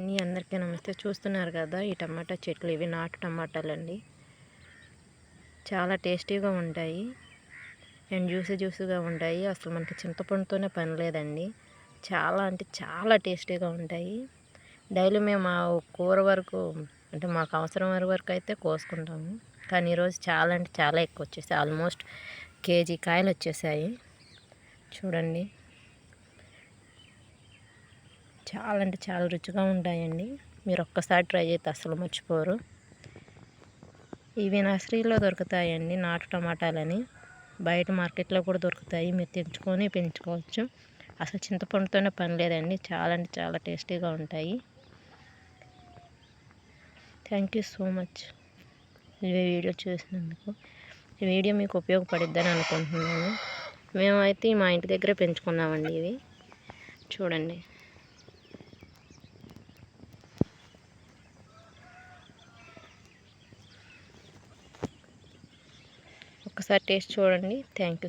అండి అందరికీ నమస్తే చూస్తున్నారు కదా ఈ టమాటా చెట్లు ఇవి నాటు టమాటాలండి. చాలా టేస్టీగా ఉంటాయి అండ్ జ్యూసీ జ్యూసీగా ఉంటాయి. అసలు మనకి చింతపండుతోనే పని లేదండి. చాలా అంటే చాలా టేస్టీగా ఉంటాయి. డైలీ మేము ఆ కూర వరకు అంటే మాకు అవసరం వరకు అయితే కోసుకుంటాము. కానీ ఈరోజు చాలా అంటే చాలా ఎక్కువ వచ్చేసాయి. ఆల్మోస్ట్ కేజీ కాయలు వచ్చేసాయి. చూడండి. చాలా అంటే చాలా రుచిగా ఉంటాయండి. మీరు ఒక్కసారి ట్రై చేస్తే అసలు మర్చిపోరు. ఇవి నర్సరీలో దొరుకుతాయండి నాటు టమాటాలని. బయట మార్కెట్లో కూడా దొరుకుతాయి. మీరు తెచ్చుకొని పెంచుకోవచ్చు. అసలు చింతపండుతోనే పని లేదండి. చాలా అంటే చాలా టేస్టీగా ఉంటాయి. థ్యాంక్ యూ సో మచ్ ఈ వీడియో చూసినందుకు. ఈ వీడియో మీకు ఉపయోగపడిద్దని అనుకుంటున్నాను. మేమైతే మా ఇంటి దగ్గరే పెంచుకున్నామండి ఇవి. చూడండి. ఒకసారి టేస్ట్ చూడండి. Thank you